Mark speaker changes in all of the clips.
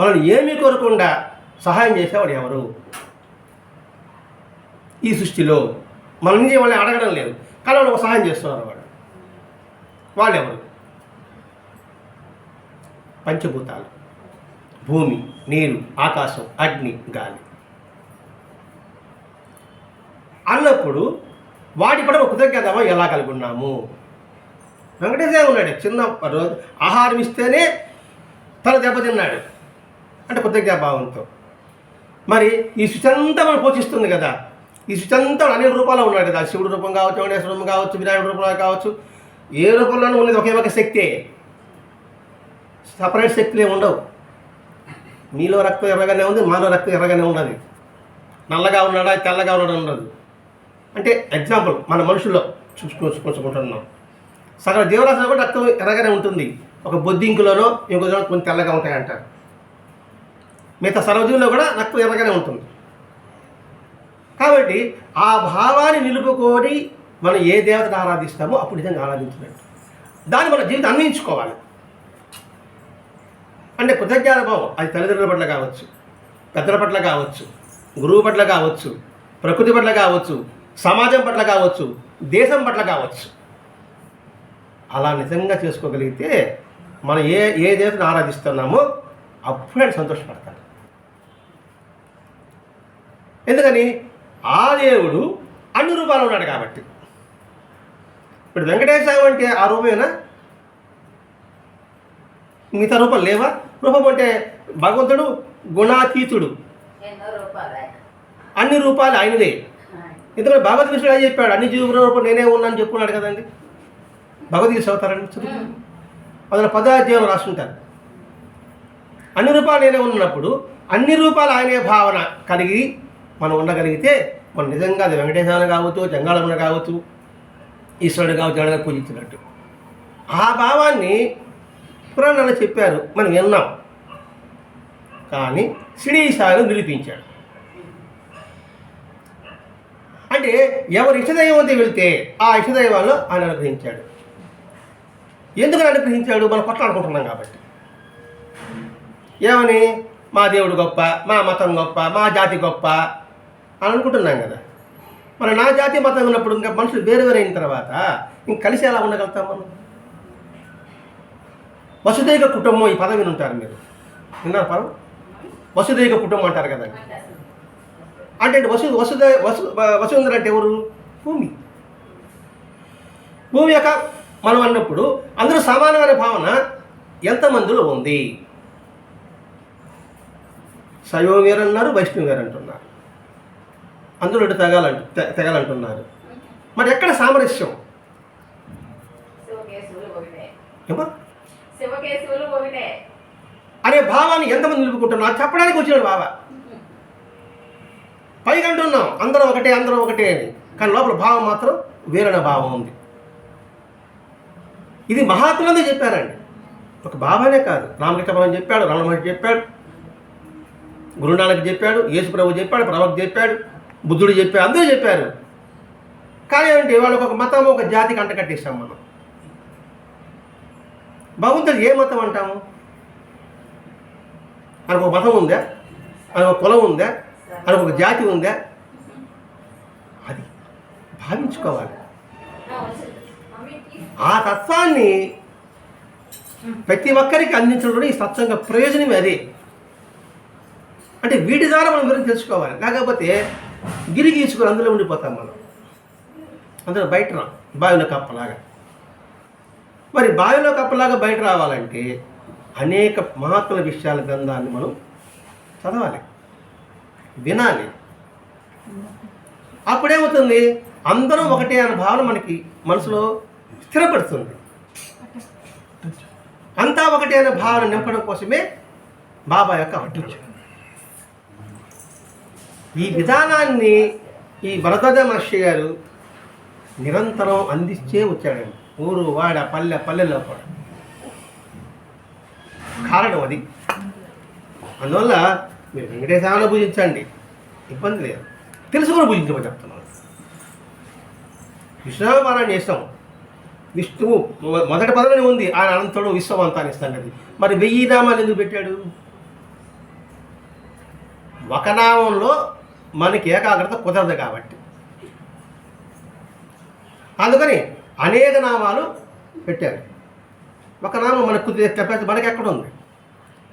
Speaker 1: మనల్ని ఏమీ కోరకుండా సహాయం చేసేవాడు ఎవరు? ఈ సృష్టిలో మనం నుంచి వాళ్ళని అడగడం లేదు. కానీ వాళ్ళు సహాయం చేస్తున్నారు వాడు. వాళ్ళు ఎవరు పంచభూతాలు. భూమి నీరు ఆకాశం అగ్ని గాలి. అన్నప్పుడు వాటి పట్ల ఒక ఎలా కలిగి ఉన్నాము? వెంకటేశ్వర ఉన్నాడు. చిన్న రోజు ఆహారం ఇస్తేనే తల దెబ్బతిన్నాడు. అంటే కృతజ్ఞత భావంతో మరి ఈ శుచంతా మనం పోషిస్తుంది కదా. ఈ శుచంతా అనేక రూపాల్లో ఉన్నాడు కదా. శివుడు రూపం కావచ్చు వెంకటేశ్వర రూపం కావచ్చు వినాయకుడు రూపంలో కావచ్చు ఏ రూపంలోనూ ఉన్నది ఒకే ఒక శక్తే. సపరేట్ శక్తులే ఉండవు. మీలో రక్తం ఎర్రగానే ఉంది మాలో రక్తం ఎర్రగానే ఉన్నది. నల్లగా ఉన్నాడా తెల్లగా ఉన్నాడా ఉండదు. అంటే ఎగ్జాంపుల్ మన మనుషుల్లో చూసుకో చూసుకుంటున్నాం సగం జీవరాశిలో కూడా రక్తం ఎర్రగానే ఉంటుంది. ఒక బొద్దింకులోనో ఇంకొక కొంచెం తెల్లగా ఉంటాయంటారు. మిగతా సర్వజీవుల్లో కూడా నక్కు ఎర్రగానే ఉంటుంది. కాబట్టి ఆ భావాన్ని నిలుపుకొని మనం ఏ దేవతను ఆరాధిస్తామో అప్పుడు నిజంగా ఆరాధించినట్టు దాన్ని మన జీవితం అన్వయించుకోవాలి. అంటే కృతజ్ఞాన భావం అది తల్లిదండ్రుల పట్ల కావచ్చు పెద్దల పట్ల కావచ్చు గురువు పట్ల కావచ్చు ప్రకృతి పట్ల కావచ్చు సమాజం పట్ల కావచ్చు దేశం పట్ల కావచ్చు. అలా నిజంగా చేసుకోగలిగితే మనం ఏ ఏ దేవతను ఆరాధిస్తున్నామో అప్పుడే సంతోషపడతాడు ఎందుకని? ఆ దేవుడు అన్ని రూపాలు ఉన్నాడు కాబట్టి. ఇప్పుడు వెంకటేశ్వర అంటే ఆ రూపమేనా? మిగతా రూపాలు లేవా? రూపం అంటే భగవంతుడు గుణాతీతుడు. అన్ని రూపాలు ఆయనదే. ఎందుకంటే భగవద్గీత ఏం చెప్పాడు? అన్ని జీవుల రూపం నేనే ఉన్నాను చెప్పున్నాడు కదండి. భగవద్గీత చదువుతారండి? చదువు. అందులో పదాధ్యాయులు రాసుకుంటారు. అన్ని రూపాలు నేనే ఉన్నప్పుడు అన్ని రూపాలు ఆయనే భావన కలిగి మనం ఉండగలిగితే మనం నిజంగా అది వెంకటేశ్వర కావచ్చు జంగాళమున కావచ్చు ఈశ్వరుడు కావచ్చు ఎవరైనా పూజించినట్టు. ఆ భావాన్ని పురాణాలు చెప్పారు మనం విన్నాం. కానీ శ్రీశాను నిరూపించాడు. అంటే ఎవరు ఇష్టదైవం వెళ్తే ఆ ఇష్టదైవాలను ఆయన అనుగ్రహించాడు. ఎందుకు అనుగ్రహించాడు? మనం కొట్లాడుకుంటున్నాం కాబట్టి. ఏమని? మా దేవుడు గొప్ప మా మతం గొప్ప మా జాతి గొప్ప అని అనుకుంటున్నాం కదా. మరి నా జాతి మతం ఉన్నప్పుడు ఇంకా మనుషులు వేరు వేరైన తర్వాత ఇంక కలిసి ఎలా ఉండగలుగుతాం మనం? వసుదైక కుటుంబం ఈ పదవిని ఉంటారు మీరు. విన్నారు పదం? వసుదైక కుటుంబం అంటారు కదా. అంటే వసు వసుద వసు వసుంధర అంటే ఎవరు? భూమి. భూమి యొక్క మనం అన్నప్పుడు అందరూ సమానమైన భావన ఎంతమందిలో ఉంది? శైవం వేరన్నారు వైష్ణవం వేరంటున్నారు అందులో తెగాలంటు తెగాలంటున్నారు. మరి ఎక్కడ సామరస్యం? అనే భావాన్ని ఎంతమంది నిలుపుకుంటున్నారు? అది చెప్పడానికి వచ్చినాడు బాబా పైగా అంటున్నాం అందరూ ఒకటే అందరూ ఒకటే అని. కానీ లోపల భావం మాత్రం వేరనే భావం ఉంది. ఇది మహాత్ములందే చెప్పారండి. ఒక బాబానే కాదు. రామకృష్ణ భగవాన్ చెప్పాడు రమణ మహర్షి చెప్పాడు గురునానక్ చెప్పాడు యేసు ప్రభు చెప్పాడు ప్రవక్త చెప్పాడు. బుద్ధుడు చెప్పారు అందరూ చెప్పారు. కానీ ఏంటి వాళ్ళకి ఒక మతం ఒక జాతికి అంటకట్టేస్తాం మనం. భగవంతుడు ఏ మతం అంటాము? ఆయనకు ఒక మతం ఉందా? ఆయనకు ఒక కులం ఉందా? ఆయనకు ఒక జాతి ఉందా? అది భావించుకోవాలి. ఆ తత్వాన్ని ప్రతి ఒక్కరికి అందించడం ఈ సత్సంగ ప్రయోజనం అదే. అంటే వీటి ద్వారా మనం గురించి తెలుసుకోవాలి. కాకపోతే గిరి అందులో ఉండిపోతాం మనం. అందులో బయట రా బావిలో కప్పలాగా. మరి బావిలో కప్పలాగా బయట రావాలంటే అనేక మహాత్ముల విషయాల గ్రంథాన్ని మనం చదవాలి వినాలి. అప్పుడేమవుతుంది? అందరం ఒకటే అనే భావన మనకి మనసులో స్థిరపడుతుంది. అంతా ఒకటే అనే భావన నింపడం కోసమే బాబా యొక్క అడ్డు ఈ విధానాన్ని ఈ భరతద మహర్షి గారు నిరంతరం అందిస్తే వచ్చాడండి. ఊరు వాడ పల్లె పల్లెల్లో కూడా. కారణం అది. అందువల్ల మీరు వెంకటేశ్వరాన్ని పూజించండి. ఇబ్బంది లేదు. తెలుసు కూడా పూజించమని చెప్తున్నాను. విశ్వనామపారాయణ చేస్తాం. విష్ణువు మొదటి పదవిని ఉంది. ఆయన అనంతుడు విశ్వమంతాన్ని ఇస్తాడు మరి వెయ్యి నామాలు ఎందుకు పెట్టాడు? ఒక నామంలో మనకి ఏకాగ్రత కుదరదు కాబట్టి. అందుకని అనేక నామాలు పెట్టారు. ఒక నామం మనకు కుదిరే కెపాసిటీ మనకి ఎక్కడ ఉంది?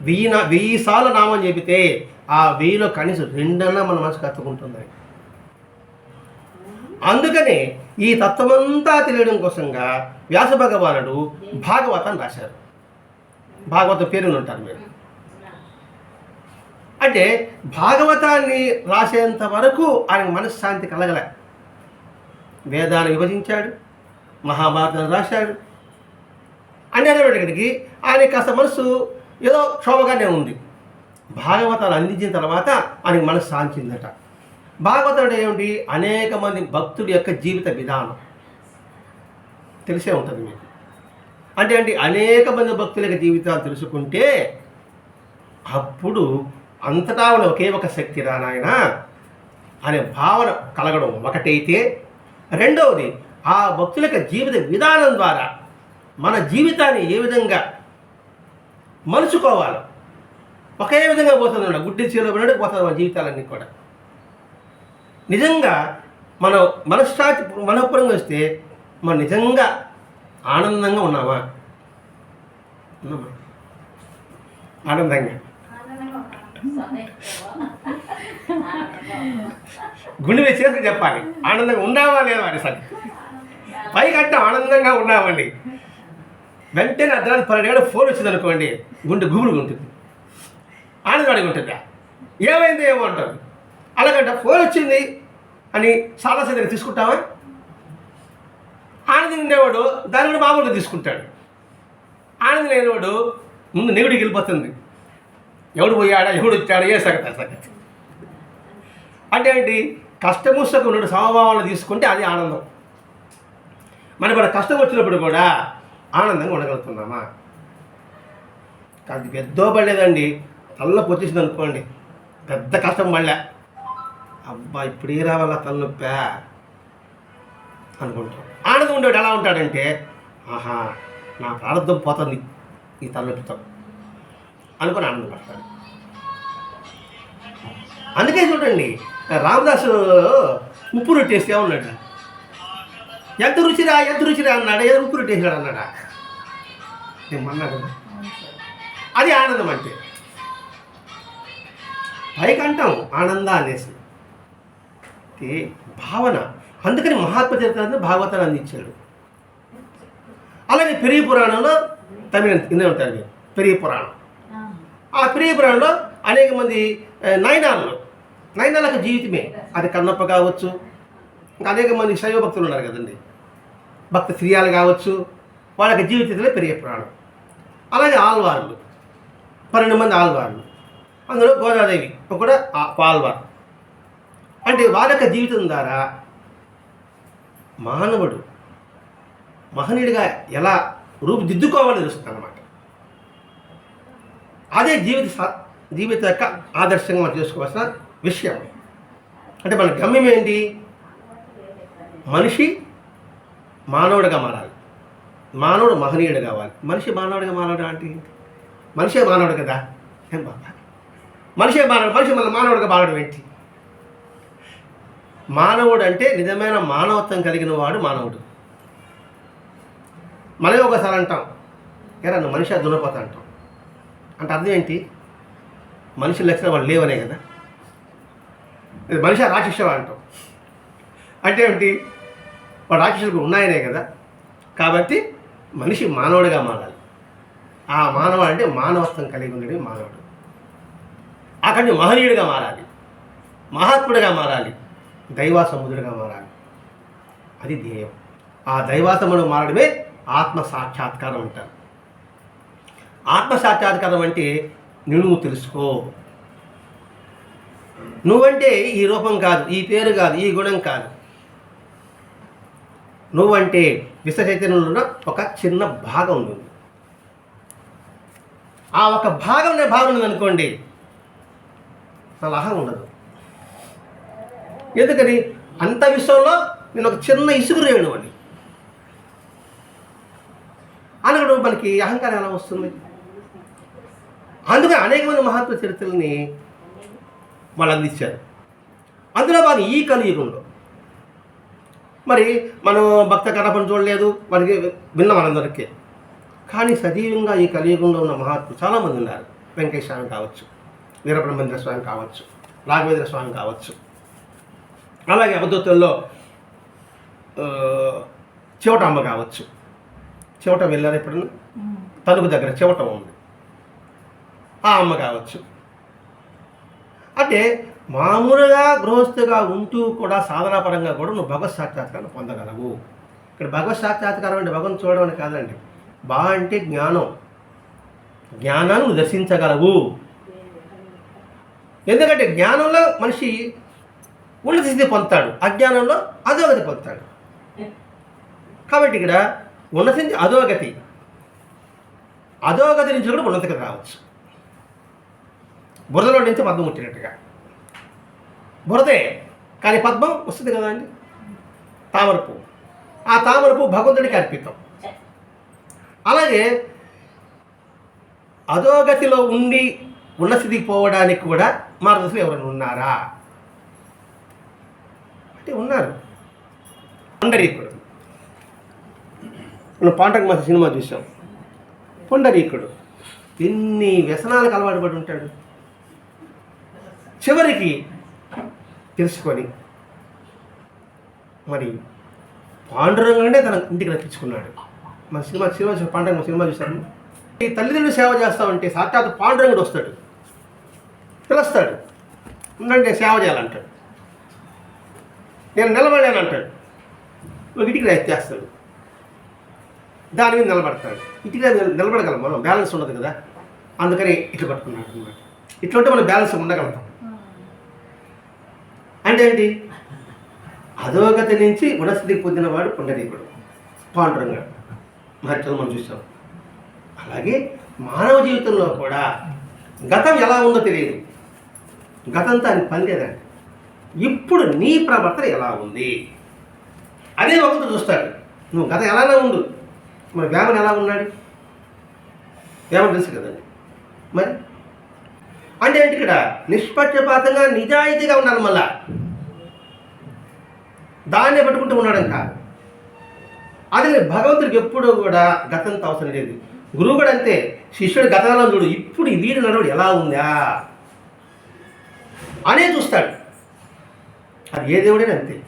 Speaker 1: వెయ్యి నా వెయ్యి సార్లు నామం చెబితే ఆ వెయ్యిలో కనీసం రెండన్నా మన మనసుకు కత్తుకుంటుంది. అందుకని ఈ తత్వమంతా తెలియడం కోసంగా వ్యాస భగవానుడు భాగవతాన్ని రాశారు. భాగవత పేరుని ఉంటారు మీరు. అంటే భాగవతాన్ని రాసేంత వరకు ఆయన మనశ్శాంతి కలగలే. వేదాన్ని విభజించాడు మహాభారతాన్ని రాశాడు. అని అనేటప్పటికి ఆయన కాస్త మనసు ఏదో క్షోభగానే ఉంది. భాగవతాలు అందించిన తర్వాత ఆయన మనసు శాంతిందట భాగవతం అంటే ఏమిటి? అనేక మంది భక్తుడి యొక్క జీవిత విధానం. తెలిసే ఉంటుంది మీకు. అంటే అంటే అనేక మంది భక్తుల యొక్క జీవితాలు తెలుసుకుంటే అప్పుడు అంతటా ఉన్న ఒకే ఒక శక్తి రానాయన అనే భావన కలగడం ఒకటైతే రెండవది ఆ భక్తుల యొక్క జీవిత విధానం ద్వారా మన జీవితాన్ని ఏ విధంగా మలుచుకోవాలి? ఒకే విధంగా పోతుంది గుడ్డి చీలో పడినట్టు పోతుంది మన జీవితాలన్నీ కూడా. నిజంగా మనం మనశ్శాంతి మనఃపురంగా వస్తే మనం నిజంగా ఆనందంగా ఉన్నామా? ఉన్నామా? ఆనందంగా. గుండె మీద చేసి చెప్పాలి. ఆనందంగా ఉన్నావా లేదా అని సరే ఆనందంగా ఉన్నామండి వెంటనే అర్ధరాత్రి పన్నెండు గంటల ఫోన్ వచ్చింది అనుకోండి గుండె గుబురుగా ఉంటుంది. ఆనందపడిగా ఉంటుందా? ఏమైంది ఏమో అంటుంది అలాగంట ఫోన్ వచ్చింది అని చాలా దగ్గర తీసుకుంటావా? ఆనందం ఉండేవాడు దాన్ని కూడా మామూలుగా తీసుకుంటాడు. ఆనందం లేనివాడు ముందు నెగిడికి వెళ్ళిపోతుంది. ఎవడు పోయాడా ఎవడు వచ్చాడా ఏ సంగతి సంగతి. అంటే ఏంటి? కష్టము సుఖం సమభావాలు తీసుకుంటే అది ఆనందం. మనకు కూడా కష్టం వచ్చినప్పుడు కూడా ఆనందంగా ఉండగలుగుతున్నామా? అది పెద్దో పడలేదండి. తలనొప్పి వచ్చేసింది అనుకోండి. పెద్ద కష్టం పడలే. అబ్బా ఇప్పుడు ఏ రావాలా తలనొప్పా? అనుకుంటాం. ఆనందం ఉండేవాడు ఎలా ఉంటాడంటే ఆహా నా ప్రారంభం పోతుంది ఈ తలనొప్పితో. అనుకుని ఆనందపడతాడు. అందుకే చూడండి రామదాసు ఉప్పు రొట్టేస్తే ఉన్నాడు. ఎంత రుచిరా ఎంత రుచిరా అన్నాడా ఏదో ఉప్పు రొట్టేసాడు అన్నాడా? నేను కదా? అది ఆనందం అంటే. పైకి అంటాం ఆనంద అనేసి. భావన. అందుకని మహాత్మ చరిత్రను భాగవతాన్ని అందించాడు అలాగే పెరిగి పురాణంలో తమిళ వినే ఉంటారు. పెరిగి పురాణం. ఆ ప్రియపురాణంలో అనేక మంది నయనాలు నయనాలకు జీవితమే. అది కన్నప్ప కావచ్చు ఇంకా అనేక మంది శైవ భక్తులు ఉన్నారు కదండి. భక్త స్త్రీయాలు కావచ్చు వాళ్ళకి జీవితంలో పెరిగే పురాణం. అలాగే ఆల్వార్లు పన్నెండు మంది ఆల్వార్లు అందులో గోదాదేవి కూడా ఆల్వార్ అంటే వాళ్ళ యొక్క జీవితం ద్వారా మానవుడు మహనీయుడిగా ఎలా రూపుదిద్దుకోవాలని తెలుస్తుంది అన్నమాట అదే జీవిత స- జీవిత యొక్క ఆదర్శంగా మనం చేసుకోవాల్సిన విషయం. అంటే మన గమ్యం ఏంటి? మనిషి మానవుడిగా మారాలి. మానవుడు మహనీయుడు కావాలి. మనిషి మానవుడిగా మారడం అంటే ఏంటి? మనిషే మానవుడు కదా. ఏం బాబా? మనిషే మానవుడు మనిషి మన మానవుడిగా మారడం ఏంటి? మానవుడు అంటే నిజమైన మానవత్వం కలిగిన వాడు మానవుడు. మనమే ఒకసారి అంటాం ఎరా నువ్వు మనిషి దున్నపోతా అంటాం. అంటే అర్థం ఏంటి? మనిషి లక్షణం వాళ్ళు లేవనే కదా. ఇది మనిషి రాక్షసుడు అంటాం. అంటే ఏమిటి? వాడు రాక్షసులు ఉన్నాయనే కదా. కాబట్టి మనిషి మానవుడిగా మారాలి. ఆ మానవుడు అంటే మానవత్వం కలిగి ఉండేది మానవుడు. అక్కడి నుంచి మహనీయుడిగా మారాలి. మహాత్ముడిగా మారాలి. దైవ సముద్రుడిగా మారాలి. అది ధ్యేయం. ఆ దైవాసముడు మారడమే ఆత్మ సాక్షాత్కారం అంటారు. ఆత్మ సాక్షాత్కారం అంటే నువ్వు తెలుసుకో. నువ్వంటే ఈ రూపం కాదు ఈ పేరు కాదు ఈ గుణం కాదు. నువ్వంటే విశ్వ చైతన్యంలో ఒక చిన్న భాగం నువ్వు ఆ ఒక భాగం అనే భావన అనుకోండి అసలు అహం ఉండదు. ఎందుకని? అంత విశ్వంలో నేను ఒక చిన్న ఇసుగు రేణు అని అనగడు మనకి అహంకారం ఎలా వస్తుంది? అందుకని అనేక మంది మహాత్మ చరిత్రల్ని వాళ్ళు అందించారు అందులో భాగం ఈ కలియుగంలో మరి మనం భక్త కనపని చూడలేదు మనకి విన్నాం మనందరికీ. కానీ సజీవంగా ఈ కలియుగంలో ఉన్న మహాత్ములు చాలామంది ఉన్నారు. వెంకటేశ్వర స్వామి కావచ్చు వీరబ్రహ్మేంద్ర స్వామి కావచ్చు రాఘవేంద్ర స్వామి కావచ్చు. అలాగే అవధూతుల్లో చివటమ్మ కావచ్చు. చివట వెళ్ళారు ఎప్పుడన్నా? తణుకు దగ్గర చివట ఉంది. ఆ అమ్మ కావచ్చు. అంటే మామూలుగా గృహస్థుగా ఉంటూ కూడా సాధనాపరంగా కూడా నువ్వు భగవత్ సాక్షాత్కారం పొందగలవు. ఇక్కడ భగవత్ సాక్షాత్కారం అంటే భగవంతు చూడడం అని కాదండి. బా అంటే జ్ఞానం. జ్ఞానాన్ని నువ్వు దర్శించగలవు. ఎందుకంటే జ్ఞానంలో మనిషి ఉన్నత స్థితి పొందుతాడు అజ్ఞానంలో అధోగతి పొందుతాడు. కాబట్టి ఇక్కడ ఉన్నత స్థితి అధోగతి. అధోగతి నుంచి కూడా ఉన్నతగతి రావచ్చు. బురదలో నుంచి పద్మం ముట్టినట్టుగా. బురదే కానీ పద్మం వస్తుంది కదా అండి? తామరపు. ఆ తామరపు భగవంతుడికి అర్పితం. అలాగే అధోగతిలో ఉండి ఉన్న స్థితికి పోవడానికి కూడా మార్గదర్శులు ఎవరైనా ఉన్నారా? అంటే ఉన్నారు. పొండరీకుడు. మనం పాండక మాస సినిమా చూసాం. పొండరీకుడు. ఎన్ని వ్యసనాలకు అలవాటు పడి ఉంటాడు. చివరికి తెలుసుకొని మరి పాండురంగానే తన ఇంటికి రప్పించుకున్నాడు. మన సినిమా సినిమా పాండురంగ సినిమా చూశాను ఈ తల్లిదండ్రులు సేవ చేస్తామంటే సాక్షాత్ పాండురంగుడు వస్తాడు. పిలుస్తాడు. ఉండండి సేవ చేయాలంటాడు. నేను నిలబడలేను అంటాడు ఒక ఇటుక ఎత్తేస్తాడు. దాని మీద నిలబడతాడు. ఇటుక నిలబడగలం మనం. బ్యాలెన్స్ ఉండదు కదా. అందుకని ఇట్లా పట్టుకున్నాడు అనమాట ఇట్లా ఉంటే మనం బ్యాలెన్స్ ఉండగలుగుతాం. అంటే ఏంటి? అధోగతి నుంచి గుణస్థితికి పొందినవాడు పుండరీకుడు పాండురంగా మహత్వం మనం చూసాం అలాగే మానవ జీవితంలో కూడా గతం ఎలా ఉందో తెలియదు. గతంతో అని పని లేదండి. ఇప్పుడు నీ ప్రవర్తన ఎలా ఉంది? అదే ఒకటి చూస్తాడు. నువ్వు గతం ఎలానే ఉండు. మరి వేమన్ ఎలా ఉన్నాడు? వేమన్ తెలుసు కదండి. మరి? అంటే ఏంటి ఇక్కడ? నిష్పక్షపాతంగా నిజాయితీగా ఉన్నాను మళ్ళా. దాన్నే పట్టుకుంటూ ఉన్నాడు కాదు అది భగవంతుడికి ఎప్పుడూ కూడా గతంతో అవసరం లేదు. గురువు కూడా అంతే. శిష్యుడు గతంలో చూడు ఇప్పుడు వీడి నడవడు ఎలా ఉందా? అనే చూస్తాడు. అది ఏ దేవుడైనా అంతే.